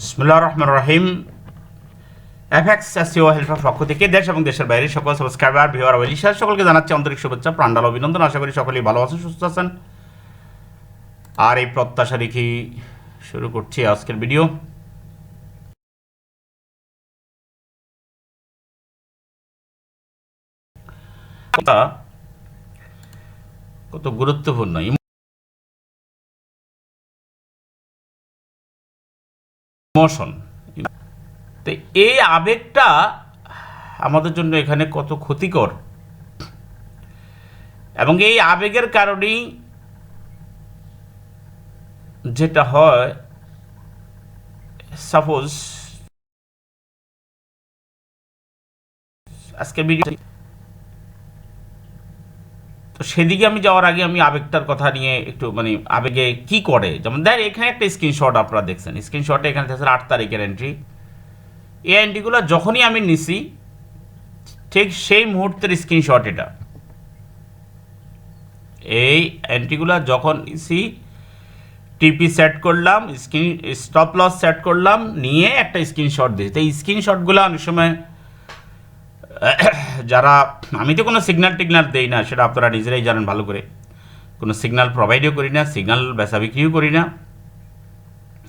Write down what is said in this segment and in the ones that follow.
বিসমুল্লাহ রহমান রহিম। এফএক্স এসিও হেল্পের পক্ষ থেকে দেশ এবং দেশের বাইরে সকল সাবস্ক্রাইবার ভিওয়ার ওয়েলিশার সকলকে জানাচ্ছি আন্তরিক শুভেচ্ছা, প্রাণডাল অভিনন্দন। আশা করি সকলেই ভালো আছেন, সুস্থ আছেন। আর এই প্রত্যাশা রেখে শুরু করছি আজকের ভিডিও কত গুরুত্বপূর্ণ। ইমোশন তো এই আবেগটা আমাদের জন্য এখানে কত ক্ষতিকর। এবং এই আবেগের কারণেই যেটা হয় সাপোজ আজকে ভিডিও তো সেদিকে আমি যাওয়ার আগে আমি আবেগটার কথা নিয়ে একটু মানে আবেগে কি করে? যেমন, দেখ, এখানে একটা স্ক্রিনশট আপনারা দেখছেন। স্ক্রিনশটে এখানে দেখছেন আট তারিখের এন্ট্রি এই এন্ট্রিগুলো যখনই আমি নিছি, ঠিক সেই মুহূর্তের স্ক্রিনশট এটা। এই এন্ট্রিগুলো যখন নিছি টিপি সেট করলাম স্ক্রিন স্টপ লস সেট করলাম, নিয়ে একটা স্ক্রিনশট দিয়েছি। তো এই স্ক্রিনশটগুলো অনেক সময় যারা, আমি তো কোনো সিগন্যাল টিগনাল দেই না, সেটা আপনারা নিজেরাই জানেন ভালো করে। কোনো সিগন্যাল প্রোভাইডও করি না সিগন্যাল বেচা বিক্রিও করি না।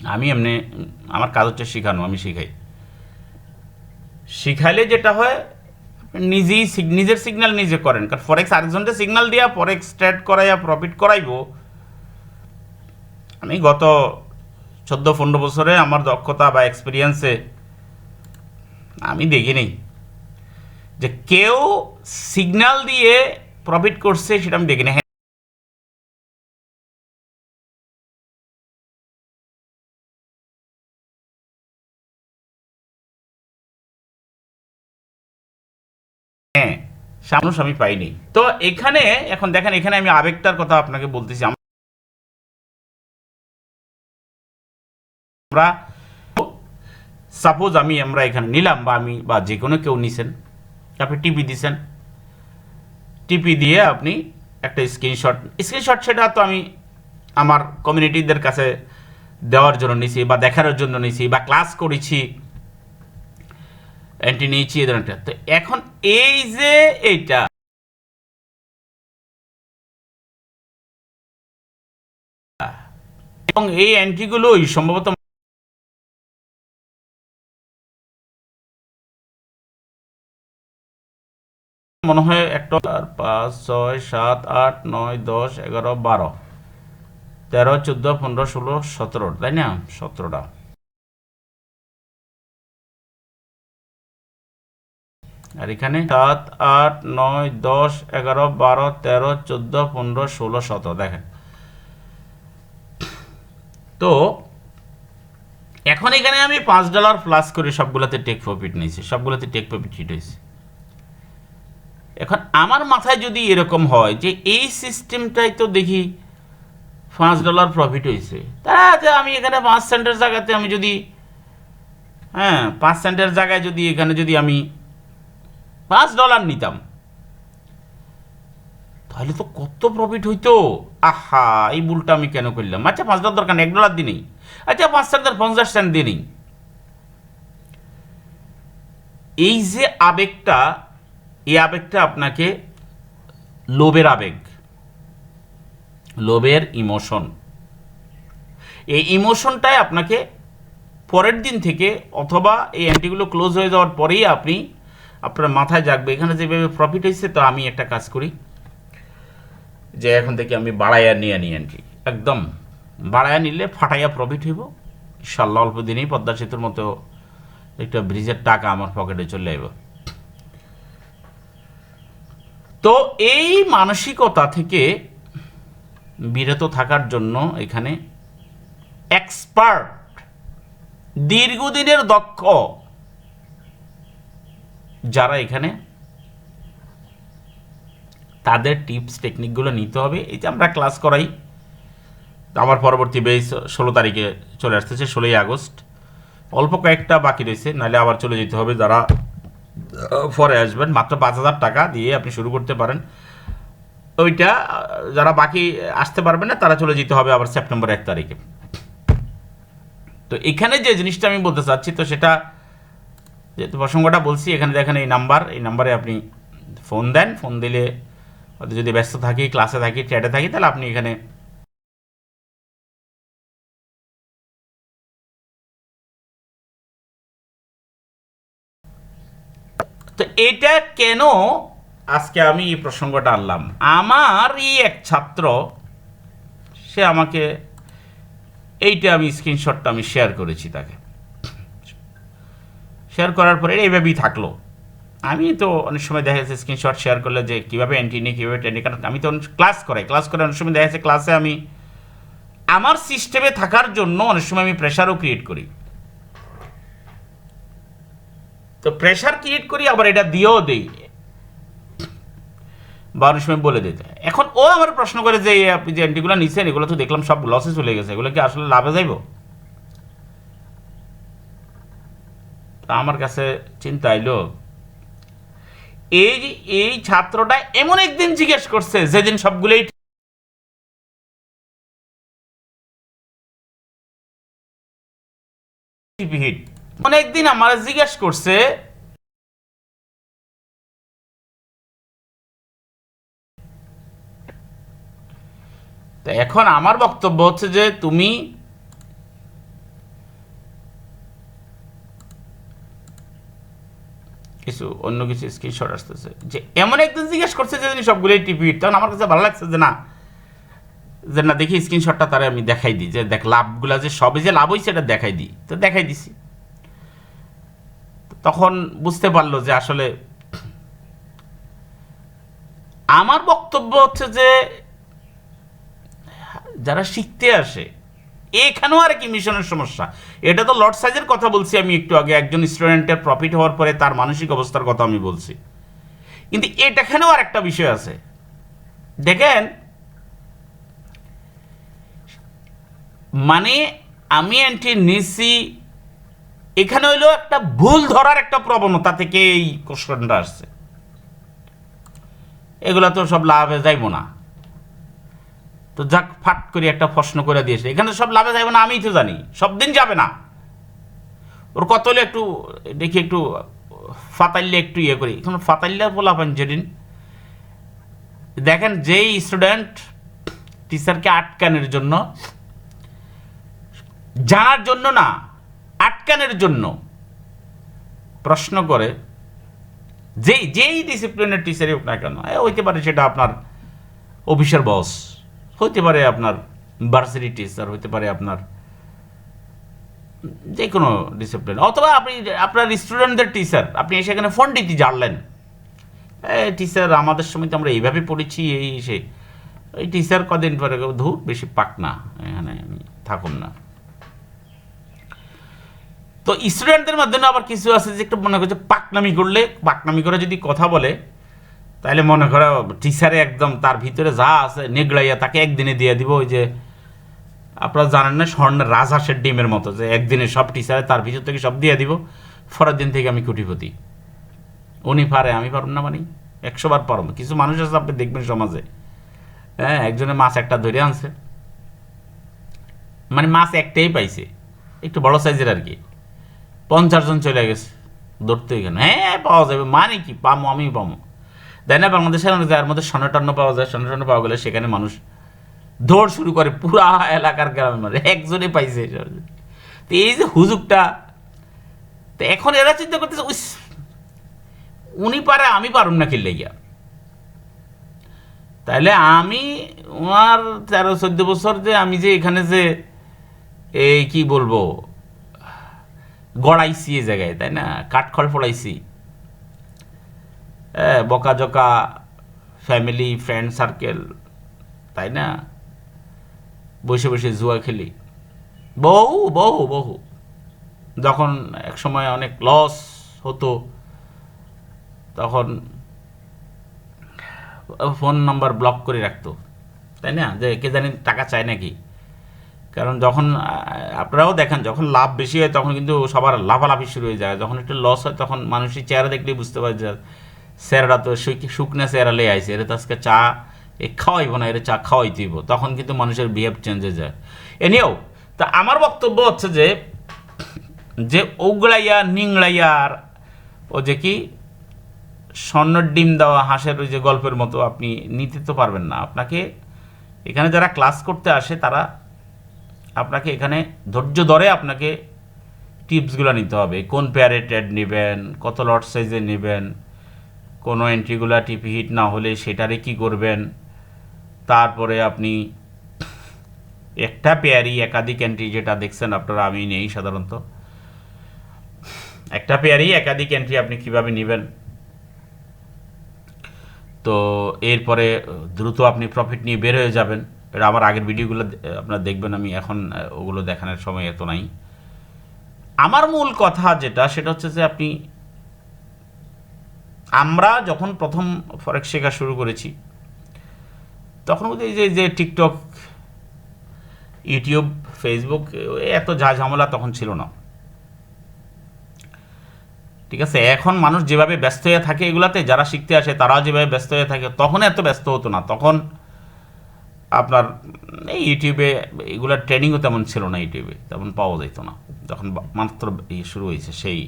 আমি এমনি, আমার কাজ হচ্ছে শেখানো, আমি শিখাই। শিখাইলে যেটা হয় নিজেই নিজের সিগন্যাল নিজে করেন। কারণ ফরেক্স আরেকজনকে সিগন্যাল দিয়া ফরেক্স ট্রেড করাইয়া প্রফিট করাইবো। আমি গত চোদ্দ পনেরো বছরে আমার দক্ষতা বা এক্সপিরিয়েন্সে আমি দেখিনি। যে কেউ সিগন্যাল দিয়ে প্রফিট করছে সেটা আমি দেখিনি হ্যাঁ। হ্যাঁ সামনুষ আমি পাইনি। তো এখানে, এখন দেখেন, এখানে আমি আবেগটার কথা আপনাকে বলতেছি। আমরা সাপোজ আমি, আমরা এখানে নিলাম বা আমি বা যে কোনো কেউ নিছেন। আপনি টিপি দিছেন। টিপি দিয়ে আপনি একটা স্ক্রিনশট স্ক্রিনশট সেটা তো আমি আমার কমিউনিটিদের কাছে দেওয়ার জন্য নিছি বা দেখানোর জন্য নিছি বা ক্লাস করেছি। অ্যান্টি নিয়েছি, এই ধরনের। তো এখন এই যে এইটা এবং এই অ্যান্টিগুলোই সম্ভবত মনে হয় একটা পাঁচ, ছয়, সাত, আট, নয়, দশ, এগারো, বারো। তেরো, চোদ্দ, পনেরো, ষোলো, সতেরো, তাই না? সতেরোটা। আর এখানে সাত, আট, নয়, দশ, এগারো, বারো, তেরো, চোদ্দ, পনেরো, ষোলো, সতেরো, দেখেন। তো এখন এখানে আমি পাঁচ ডলার প্লাস করে সবগুলোতে টেক প্রফিট নিয়েছি। সবগুলোতে টেক প্রফিট হয়েছে। এখন আমার মাথায় যদি এরকম হয় যে এই সিস্টেমটাই তো দেখি পাঁচ ডলার প্রফিট হয়েছে, তাহলে আমি এখানে পাঁচ সেন্টের জায়গাতে আমি যদি হ্যাঁ পাঁচ সেন্টের জায়গায় যদি এখানে যদি আমি পাঁচ ডলার নিতাম, তাহলে তো কত প্রফিট হইতো? আহা, এই ভুলটা আমি কেন করলাম? আচ্ছা পাঁচ ডলার দরকার, এক ডলার দিনেই। আচ্ছা পাঁচ সেন্টের পঞ্চাশ সেন্ট দিনেই। এই যে আবেগটা এই আবেগটা আপনাকে লোভের আবেগ, লোভের ইমোশন। এই ইমোশনটাই আপনাকে পরের দিন থেকে অথবা এই অ্যান্টিগুলো ক্লোজ হয়ে যাওয়ার পরেই আপনি আপনার মাথায় জাগবে। এখানে যেভাবে প্রফিট হয়েছে, তো আমি একটা কাজ করি। যে এখন থেকে আমি বাড়াইয়া নিয়ে আনি অ্যান্টি একদম বাড়াইয়া নিলে ফাটাইয়া প্রফিট হইব। ইনশাল্লাহ অল্প দিনেই পদ্মা সেতুর মতো একটা ব্রিজের টাকা আমার পকেটে চলে আইব। তো এই মানসিকতা থেকে বিরত থাকার জন্য এখানে এক্সপার্ট দীর্ঘদিনের দক্ষ, যারা এখানে তাদের টিপস টেকনিকগুলো নিতে হবে। এই যে আমরা ক্লাস করাই আমার পরবর্তী বেস ষোলো তারিখে চলে আসতেছে, ষোলোই আগস্ট। অল্প কয়েকটা বাকি রয়েছে, নাহলে আবার চলে যেতে হবে যারা পরে আসবেন, মাত্র পাঁচ হাজার টাকা দিয়ে আপনি শুরু করতে পারেন। ওইটা, যারা বাকি আসতে পারবে না, তারা চলে যেতে হবে আবার সেপ্টেম্বর এক তারিখে। তো এখানে যে জিনিসটা আমি বলতে চাচ্ছি, তো সেটা যেহেতু প্রসঙ্গটা বলছি, এখানে দেখেন এই নাম্বার, এই নাম্বারে আপনি ফোন দেন। ফোন দিলে যদি ব্যস্ত থাকি ক্লাসে থাকি চ্যাটে থাকি, তাহলে আপনি এখানে এটা কেন আজকে আমি এই প্রসঙ্গটা আনলাম? আমার এই এক ছাত্র, সে আমাকে এইটা আমি স্ক্রিনশটটা আমি শেয়ার করেছি তাকে। শেয়ার করার পরে এইভাবেই থাকল। আমি তো অনেক সময় দেখা যাচ্ছে স্ক্রিনশট শেয়ার করলে যে কীভাবে অ্যান্টি নিই, কীভাবে টেনি কারণ আমি তো অনেক ক্লাস করাই। ক্লাস করে অনেক সময় দেখা যাচ্ছে ক্লাসে আমি, আমার সিস্টেমে থাকার জন্য অনেক সময় আমি প্রেশারও ক্রিয়েট করি। তো প্রেশার ক্রিয়েট করি, আবার এটা দিয়েও দিই। বা অনেক সময় বলে দিতে। এখন ও আমার প্রশ্ন করে যে আপনি যে অ্যান্টিগুলো নিচ্ছেন এগুলো তো দেখলাম সব লসে চলে গেছে। এগুলো কি আসলে লাভে যাইব? তা আমার কাছে চিন্তা আইলো, এই এই ছাত্রটা এমন একদিন জিজ্ঞেস করছে, যেদিন সবগুলোই হিট অনেকদিন আমার জিজ্ঞেস করছে এখন আমার বক্তব্য হচ্ছে যে তুমি কিছু অন্য কিছু স্ক্রিনশট আসতেছে। যে এমন একদিন জিজ্ঞেস করছে যে তিনি সবগুলোই টিপি তখন আমার কাছে ভালো লাগছে যে না যে না দেখি স্ক্রিনশটটা তারা আমি দেখাই দিই, যে দেখ লাভগুলা যে সবে যে লাভ হয়েছে এটা দেখাই দিই। তো দেখাই দিছি। তখন বুঝতে পারল যে আসলে আমার বক্তব্য হচ্ছে যে যারা শিখতে আসে, এখানেও আর কি মিশনের সমস্যা। এটা তো লট সাইজের কথা বলছি আমি একটু আগে, একজন স্টুডেন্টের প্রফিট হওয়ার পরে তার মানসিক অবস্থার কথা আমি বলছি। কিন্তু এটাখানেও আর একটা বিষয় আছে। দেখেন মানে আমি অ্যান্টি নিসি এখানে হইল একটা ভুল ধরার একটা প্রবণতা থেকে এই কোশ্চেনটা আসছে। এগুলা তো সব লাভে যাইব না। তো যাক, ফাট করে একটা প্রশ্ন করে দিয়েছে। এখানে সব লাভে যাবে না, আমিই তো জানি। সব দিন যাবে না। ওর কত হলে একটু, দেখি একটু, ফাতাইলে একটু ইয়ে করি। এখন ফাতাইলে বলাবেন যেদিন। দেখেন, যেই স্টুডেন্ট টিচারকে আটকানোর জন্য জানার জন্য না আটকানোর জন্য প্রশ্ন করে, যেই যেই ডিসিপ্লিনের টিচারই হোক না কেন হইতে পারে সেটা আপনার অফিসের বস হইতে পারে আপনার ভার্সিটি টিচার হইতে পারে আপনার যে কোনো ডিসিপ্লিন অথবা আপনি, আপনার স্টুডেন্টদের টিচার আপনি সেখানে দিতে জানলেন, এ টিচার আমাদের সময় তো আমরা এইভাবে পড়েছি, এই সে, এই টিচার কদিন পরে ধূপ বেশি পাক না, এখানে থাকুন না। তো স্টুডেন্টদের মাধ্যমে আবার কিছু আছে যে একটু মনে করছে, পাকনামি করলে, পাকনামি করে যদি কথা বলে, তাহলে মনে করো টিচারে একদম তার ভিতরে যা আছে নেগড়াইয়া তাকে একদিনে দিয়ে দিব ওই যে, আপনারা জানেন না স্বর্ণের রাজহাঁসের ডিমের মতো যে একদিনে সব টিচারে তার ভিতর থেকে সব দিয়ে দিব, পরের দিন থেকে আমি কুটিপতি। উনি পারে, আমি পারব না মানে একশোবার পারব কিছু মানুষ আছে, আপনি দেখবেন সমাজে। হ্যাঁ একজনে মাছ একটা ধরে আনছে। মানে মাছ একটাই পাইছে, একটু বড় সাইজের আর কি। পঞ্চাশ জন চলে গেছে। ধরতে এখানে হ্যাঁ পাওয়া যাবে। মানে কি? পামো আমি পামো। তাই না? বাংলাদেশের অনেক জায়গার মধ্যে স্বর্ণটন্ন পাওয়া যায়, স্বর্ণটন্ন পাওয়া গেলে সেখানে মানুষ দৌড় শুরু করে পুরা এলাকার গ্রামের মানে একজনে পাইছে তো এই যে হুজুকটা তো এখন এরা চিন্তা করতেছে উনি পারে, আমি পারুম না খেললে গিয়া। তাহলে আমি ওনার তেরো, চোদ্দ বছর যে আমি যে এখানে যে, এই কি বলব গড়াইছি এ জায়গায়, তাই না? কাঠখড় ফোড়াইছি হ্যাঁ বকা জকা ফ্যামিলি ফ্রেন্ড সার্কেল তাই না? বসে বসে জুয়া খেলি। বহু বহু বহু যখন এক সময় অনেক লস হতো, তখন ফোন নাম্বার ব্লক করে রাখতো, তাই না? যে কে জানি টাকা চায় নাকি। কারণ যখন আপনারাও দেখেন, যখন লাভ বেশি হয় তখন কিন্তু সবার লাভালাভি শুরু হয়ে যায়। যখন একটু লস হয় তখন মানুষের চেহারা দেখলেই বুঝতে পারে যে স্যাররা তো শুক- শুকনা চেহারা লেয়ে আইছে। এরা তো আজকে চা, এ খাওয়াইবো না, এরা চা খাওয়াই দিব। তখন কিন্তু মানুষের বিহেভ চেঞ্জ হয়ে যায়। এনিও তা আমার বক্তব্য হচ্ছে যে যে ওগলাইয়া নিংড়াইয়ার ও যে কি, স্বর্ণের ডিম দেওয়া, হাঁসের ওই যে গল্পের মতো আপনি নিতে তো পারবেন না। আপনাকে এখানে যারা ক্লাস করতে আসে তারা আপনাকে এখানে ধৈর্য ধরে আপনাকে টিপসগুলো নিতে হবে। কোন পেয়ারে ট্রেড নেবেন, কত লট সাইজে নেবেন, কোনো এন্ট্রিগুলো টিপি হিট না হলে সেটারে কি করবেন, তারপরে আপনি একটা পেয়ারই একাধিক এন্ট্রি যেটা দেখছেন আপনারা, আমি নেই সাধারণত। একটা পেয়ারই একাধিক এন্ট্রি আপনি কীভাবে নেবেন? তো এরপরে দ্রুত আপনি প্রফিট নিয়ে বের হয়ে যাবেন। এটা আমার আগের ভিডিওগুলো আপনারা দেখবেন, আমি এখন ওগুলো দেখানোর সময় এত নাই। আমার মূল কথা যেটা, সেটা হচ্ছে যে আপনি, আমরা যখন প্রথম ফরেক্স শেখা শুরু করেছি, তখন এই যে যে টিকটক ইউটিউব ফেসবুক এত যা ঝামেলা তখন ছিল না। ঠিক আছে, এখন মানুষ যেভাবে ব্যস্ত হয়ে থাকে এগুলাতে, যারা শিখতে আসে তারাও যেভাবে ব্যস্ত হয়ে থাকে, তখন এত ব্যস্ত হতো না। তখন আপনার, এই ইউটিউবে এগুলার ট্রেনিংও তেমন ছিল না ইউটিউবে, তেমন পাওয়া যেত না। যখন মাত্র শুরু হয়েছে সেই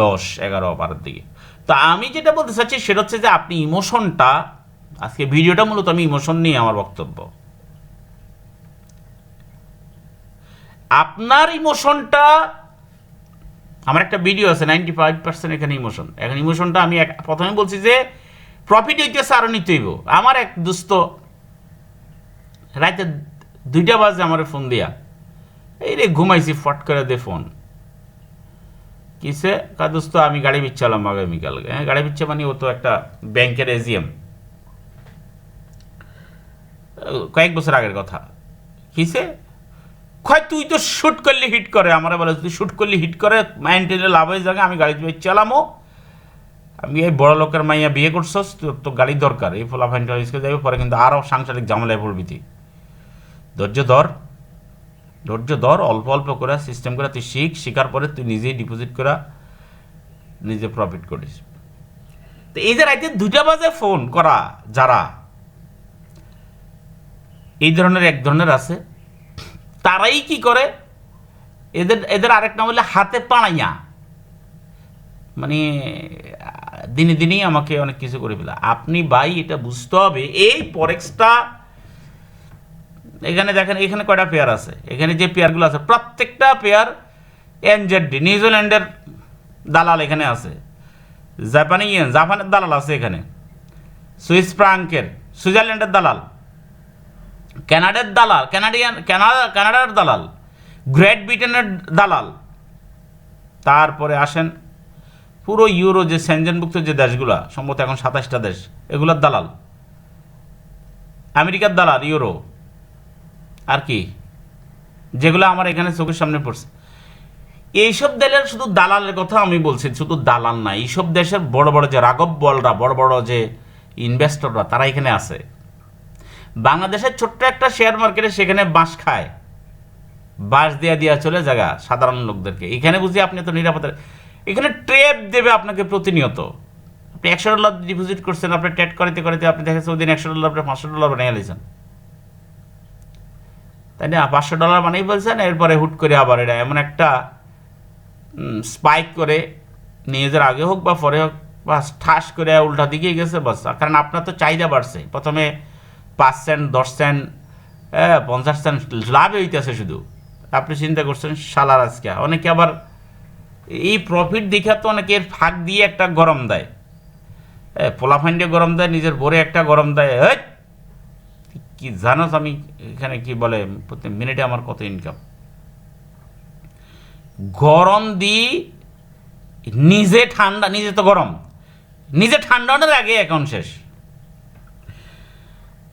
দশ, এগারো বারের দিকে। তো আমি যেটা বলতে চাচ্ছি সেটা হচ্ছে যে আপনি ইমোশনটা, আজকে ভিডিওটা মূলত আমি ইমোশন নিয়ে আমার বক্তব্য। আপনার ইমোশনটা, আমার একটা ভিডিও আছে নাইনটি ফাইভ পার্সেন্ট এখানে ইমোশন। এখন ইমোশনটা আমি প্রথমে বলছি যে প্রফিট হইতেছে আরও নিতে হইব আমার এক দুস্থ রাতে দুইটা বাজে আমার ফোন দিয়া। এই রে ঘুমাইছি, ফট করে দে ফোন। কিসে? কা দোস্ত, আমি গাড়ি বিচ্ছালাম আগামীকালকে। হ্যাঁ গাড়ি বিচ্ছে মানে ও তো একটা ব্যাংকের এজিএম। কয়েক বছর আগের কথা। কিসে? কয়, তুই তো শ্যুট করলে, হিট করে। আমার বলে, তুই শ্যুট করলে, হিট করে মাইন্টেনে লাভ হয়ে যাবে আমি গাড়ি চালামো আমি এই বড় লোকের মাইয়া বিয়ে করছস, তোর তো গাড়ি দরকার। এই ফলা ফাইনটা ইসকে যাবে পরে কিন্তু আরও সাংসারিক ঝামেলায় পড়বি তুই। ধৈর্য ধর। ধৈর্য ধর, অল্প অল্প করে সিস্টেম করে তুই শিখ, শিখার পরে তুই নিজেই ডিপোজিট করা নিজে প্রফিট করিস। তো এই যে রাইতে দুটা বাজে ফোন করা যারা, এই ধরনের এক ধরনের আছে, তারাই কি করে? এদের এদের আরেক নাম হলে হাতে পাড়াইয়া মানে দিনে দিনেই আমাকে অনেক কিছু করে ফেলা। আপনি ভাই, এটা বুঝতে হবে, এই পরেক্সটা এখানে দেখেন, এখানে কয়টা পেয়ার আছে? এখানে যে পেয়ারগুলো আছে, প্রত্যেকটা পেয়ার এনজেডডি নিউজিল্যান্ডের দালাল এখানে আছে। জাপানি জাপানের দালাল আছে এখানে। সুইস ফ্রাঙ্কের সুইজারল্যান্ডের দালাল। কানাডার দালাল কানাডিয়ান কানাডা কানাডার দালাল। গ্রেট ব্রিটেনের দালাল। তারপরে আসেন, পুরো ইউরো যে সেনজেনভুক্ত যে দেশগুলা, সম্ভবত এখন সাতাশটা দেশ, এগুলোর দালাল। আমেরিকার দালাল, ইউরো। আর কি? যেগুলো আমার এখানে চোখের সামনে পড়ছে। এইসব দেশের শুধু দালালের কথা আমি বলছি, শুধু দালাল না, এইসব দেশের বড় বড় যে রাগব বলরা, বড় বড় যে ইনভেস্টররা তারা এখানে আছে। বাংলাদেশের ছোট্ট একটা শেয়ার মার্কেটে সেখানে বাঁশ খায়। বাঁশ দেয়া দিয়া চলে জায়গা সাধারণ লোকদেরকে। এখানে বুঝি আপনি তো নিরাপদে এখানে ট্রেপ দেবে আপনাকে প্রতিনিয়ত। আপনি একশো ডলার ডিপোজিট করছেন, আপনি ট্রেড করাতে করাতে আপনি দেখেছেন ওই দিন একশো ডলার আপনি পাঁচশো ডলার বানিয়ে নিয়েছেন তাই না? পাঁচশো ডলার মানেই বলছেন, এরপরে হুট করে আবার এটা এমন একটা স্পাইক করে নিউজের আগে হোক বা পরে হোক বা ঠাস করে উল্টা দিকেই গেছে, বাস। কারণ আপনার তো চাহিদা বাড়ছে। প্রথমে পাঁচ সেন্ট, দশ সেন্ট হ্যাঁ পঞ্চাশ সেন্ট লাভ হইতেছে শুধু। আপনি চিন্তা করছেন সালার আজকে। অনেকে আবার এই প্রফিট দেখে তো অনেকের ফাঁক দিয়ে একটা গরম দেয়। হ্যাঁ পোলাফাইন্ডে গরম দেয়, নিজের বোরে একটা গরম দেয় এই কি জানোস আমি এখানে কি বলে প্রত্যেক মিনিটে আমার কত ইনকাম গরম দি, নিজে ঠান্ডা, নিজে তো গরম। নিজে ঠান্ডা হওয়ার আগে অ্যাকাউন্ট শেষ।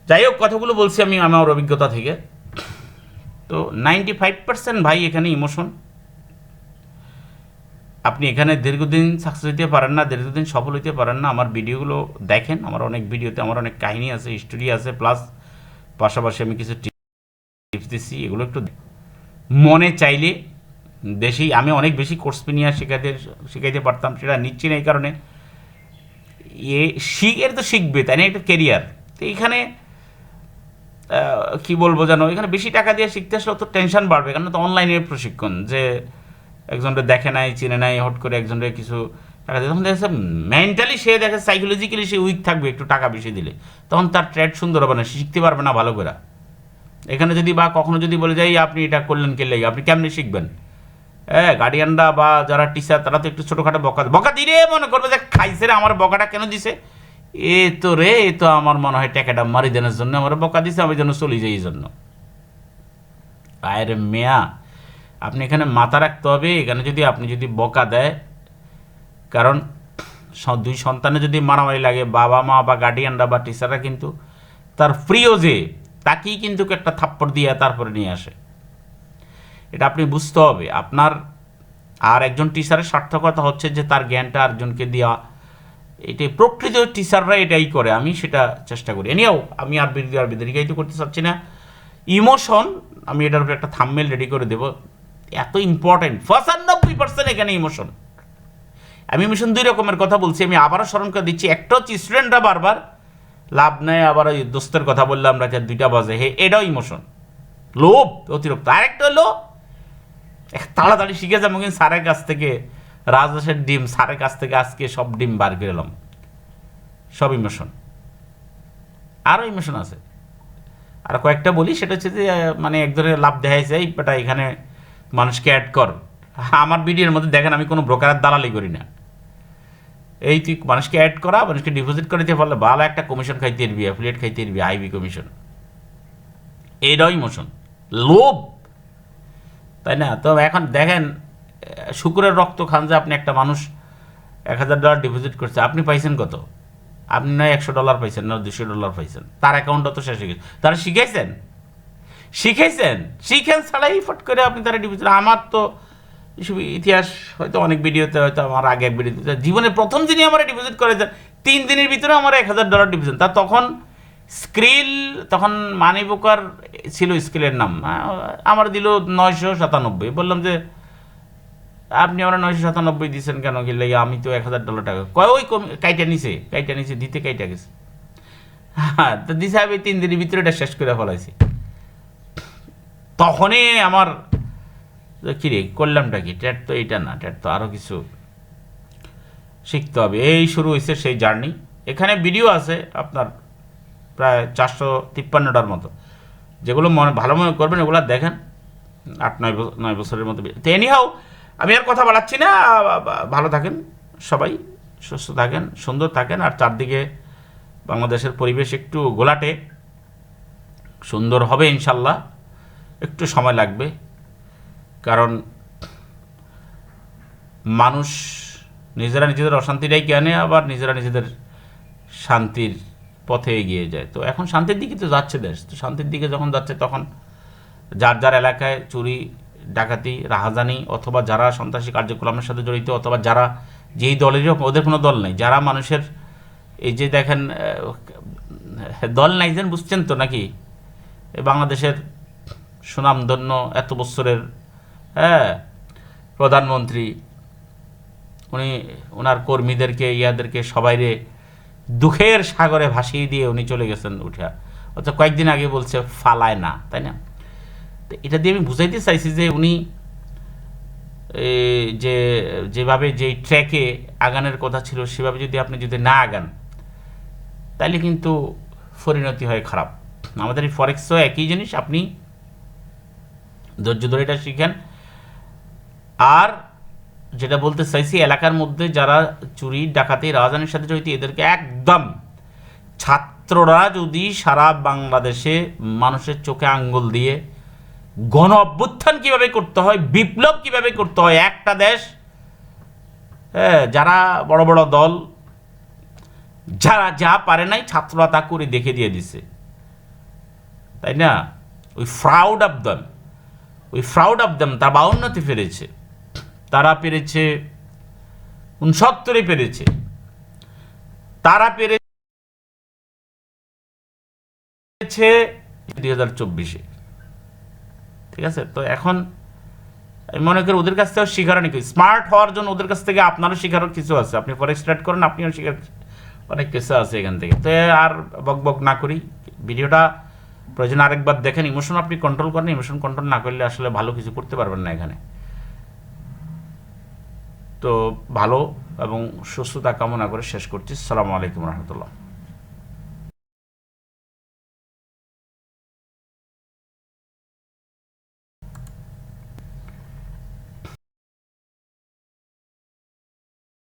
যাই হোক, কথাগুলো বলছি আমি, আমার অভিজ্ঞতা থেকে। তো নাইনটি ফাইভ পার্সেন্ট ভাই এখানে ইমোশন আপনি এখানে দীর্ঘদিন সাকসেস হইতে পারেন না, দীর্ঘদিন সফল হইতে পারেন না, আমার ভিডিওগুলো দেখেন, আমার অনেক ভিডিওতে আমার অনেক কাহিনী আছে স্টোরি আছে প্লাস পাশাপাশি আমি কিছু টিপস দিচ্ছি, এগুলো একটু মনে চাইলে বেশি আমি অনেক বেশি কোর্স নিয়ে শেখাতে শেখাইতে পারতাম, সেটা নিচ্ছি না এই কারণে। এ শিখ এর তো শিখবে, তাই না? একটা কেরিয়ার তো এইখানে কি বলব জানো এখানে বেশি টাকা দিয়ে শিখতে আসলে তো টেনশন বাড়বে কারণ তো অনলাইনে প্রশিক্ষণ, যে একজনকে দেখে নাই, চিনে নাই হট করে একজনের কিছু টাকা দিয়ে তখন দেখছে মেন্টালি সে দেখে সাইকোলজিক্যালি সে উইক থাকবে, একটু টাকা বেশি দিলে, তখন তার ট্রেড সুন্দর হবে না, সে শিখতে পারবে না ভালো করে। এখানে যদি বা কখনো যদি বলে যাই আপনি এটা করলেন, কে লেগে? আপনি কেমনি শিখবেন? হ্যাঁ গার্ডিয়ানরা বা যারা টিচার তারা তো একটু ছোটোখাটো বকা বকা দিলে মনে করবে যে, খাইছে রে, আমার বকাটা কেন দিছে? এ তো রে, এ তো আমার মনে হয় টাকাটা মারি দেওয়ার জন্য, আমার বকা দিছে, আমি যেন চলে যাই এই জন্য। আরে মেয়া, আপনি এখানে মাথা রাখতে হবে। এখানে যদি আপনি যদি বকা দেয় কারণ দুই সন্তানে যদি মারামারি লাগে, বাবা মা বা গার্ডিয়ানরা বা টিচাররা কিন্তু তার প্রিয় যে, তাকেই কিন্তু একটা থাপ্পড় দিয়ে তারপরে নিয়ে আসে। এটা আপনি বুঝতে হবে। আপনার আর একজন টিচারের সার্থকতা হচ্ছে যে তার জ্ঞানটা আরেকজনকে দেওয়া এটাই প্রকৃত টিচাররা এটাই করে। আমি সেটা চেষ্টা করি। এনিও আমি আর বিরোধী আর বিদরিকাই তো করতে চাচ্ছি না। ইমোশন আমি এটার উপরে একটা থাম্মেল রেডি করে দেবো। এত ইম্পর্টেন্ট পঁচানব্বই পার্সেন্ট এখানে ইমোশন আমি মিশন দুই রকমের কথা বলছি, আমি আবারও স্মরণ করে দিচ্ছি, একটা হচ্ছে স্টুডেন্টরা বারবার, লাভ নেয় আবার ওই দোস্তের কথা বললাম রাতে দুইটা বাজে, হে, এটাও ইমোশন লোভ, অতিরিক্ত। আরেকটা হলো তাড়াতাড়ি শিখে যাব কিন্তু স্যারের কাছ থেকে রাজদাসের ডিম, স্যারের কাছ থেকে আজকে সব ডিম বার করে এলাম। সব ইমোশন আরও ইমোশন আছে। আর কয়েকটা বলি, সেটা হচ্ছে যে মানে এক ধরনের লাভ দেখাইছে যায় বেটা এখানে মানুষকে অ্যাড কর। আমার ভিডিওর মধ্যে দেখেন, আমি কোনো ব্রোকারের দালালি করি না। এই তুই মানুষকে অ্যাড করা, মানুষকে ডিপোজিট করে দিতে পারলে ভালো একটা কমিশন খাইতে পারবি অ্যাফিলিয়েট খাইতে পারবি আইবি কমিশন এইটাও ইমোশন লোভ! তাই না? তো এখন দেখেন শুকুরের রক্ত খান যে আপনি একটা মানুষ এক হাজার ডলার ডিপোজিট করছে, আপনি পাইছেন কত? আপনি নয়, একশো ডলার পাইছেন না দুশো ডলার পাইছেন। তার অ্যাকাউন্টটা তো শেষ হয়ে গেছে। তারা শিখাইছেন? শিখাইছেন? শিখেন ছাড়াই ফট করে আপনি তারা ডিপোজিট আমার তো ইতিহাস হয়তো অনেক ভিডিওতে হয়তো আমার আগে এক ভিডিওতে। জীবনের প্রথম দিনই আমার ডিপোজিট করেছেন, তিন দিনের ভিতরে আমার এক হাজার ডলার ডিপোজিট তা তখন স্ক্রিল, তখন মানি বুকার ছিল স্কিলের নাম। আমার দিল নয়শো সাতানব্বই। বললাম যে, আপনি আমার নয়শো সাতানব্বই দিচ্ছেন কেন? কি লাগে আমি তো এক হাজার ডলার টাকা। কয়, ওই কম, কাইটা নিছে কাইটা নিছে, দিতে কাইটা গেছে। হ্যাঁ তো দিছে আমি তিন দিনের ভিতরে এটা শেষ করে ফেলাইছি। তখনই আমার কি রে, করলামটা কি? ট্যাট তো এইটা না, ট্যাট তো আরও কিছু শিখতে হবে। এই শুরু হয়েছে সেই জার্নি। এখানে ভিডিও আছে আপনার প্রায় চারশো তিপ্পান্নটার মতো। যেগুলো মনে, ভালো মনে করবেন ওগুলো দেখেন। আট, নয় নয় বছরের মতো তো এনিহাও আমি আর কথা বাড়াচ্ছি না। ভালো থাকেন সবাই, সুস্থ থাকেন, সুন্দর থাকেন। আর চারদিকে বাংলাদেশের পরিবেশ একটু গোলাটে। সুন্দর হবে ইনশাল্লাহ। একটু সময় লাগবে। কারণ মানুষ নিজেরা নিজেদের অশান্তিটাই আনে আবার নিজেরা নিজেদের শান্তির পথে এগিয়ে যায়। তো এখন শান্তির দিকে তো যাচ্ছে দেশ। তো শান্তির দিকে যখন যাচ্ছে তখন যার যার এলাকায় চুরি, ডাকাতি, রাহাজানি অথবা যারা সন্ত্রাসী কার্যক্রমের সাথে জড়িত অথবা যারা যেই দলেরই ওদের কোনো দল নেই। যারা মানুষের এই যে দেখেন দল নাই যেন, বুঝছেন তো নাকি? বাংলাদেশের সুনামধন্য এত বছরের হ্যাঁ প্রধানমন্ত্রী, উনি ওনার কর্মীদেরকে, ইয়াদেরকে সবাইরে দুঃখের সাগরে ভাসিয়ে দিয়ে উনি চলে গেছেন উঠা। অর্থাৎ কয়েকদিন আগে বলছে, ফালায় না তাই না? তো এটা দিয়ে আমি বুঝাইতে চাইছি যে উনি যে, যেভাবে যেই ট্র্যাকে আগানের কথা ছিল, সেভাবে যদি আপনি যদি না আগান তাহলে কিন্তু পরিণতি হয় খারাপ। আমাদের এই ফরেক্সও একই জিনিস, আপনি ধৈর্য ধরে এটা শিখেন। আর যেটা বলতে চাইছি, এলাকার মধ্যে যারা চুরি, ডাকাতি, রাজধানীর সাথে জড়িত, এদেরকে একদম ছাত্ররা যদি সারা বাংলাদেশে মানুষের চোখে আঙ্গুল দিয়ে গণ অভ্যুত্থান কীভাবে করতে হয়, বিপ্লব কীভাবে করতে হয়, একটা দেশ হ্যাঁ যারা বড় বড় দল, যারা যা পারে নাই, ছাত্ররা তা করে দেখে দিয়ে দিছে। তাই না? ওই ফ্রাউড অফ দ্যাম ওই ফ্রাউড অফ দ্যাম তারা বাউন্নতে পেরেছে তারা পেরেছে, উনসত্তরে পেরেছে। তারা পেরেছে দুই হাজার চব্বিশে। ঠিক আছে? তো এখন আমি মনে করি ওদের কাছ থেকে শেখার অনেক স্মার্ট হওয়ার জন্য ওদের কাছ থেকে আপনারও শেখারও কিছু আছে। আপনি পরে স্টার্ট করেন, আপনিও শেখার অনেক কিছু আছে এখান থেকে। তো আর বক বক না করি। ভিডিওটা প্রয়োজন আরেকবার দেখেন। ইমোশন আপনি কন্ট্রোল করেন, ইমোশন কন্ট্রোল না করলে আসলে ভালো কিছু করতে পারবেন না এখানে। তো ভালো এবং সুস্থতা কামনা করে শেষ করছি। সালামু আলাইকুম রহমতুল্লাহ।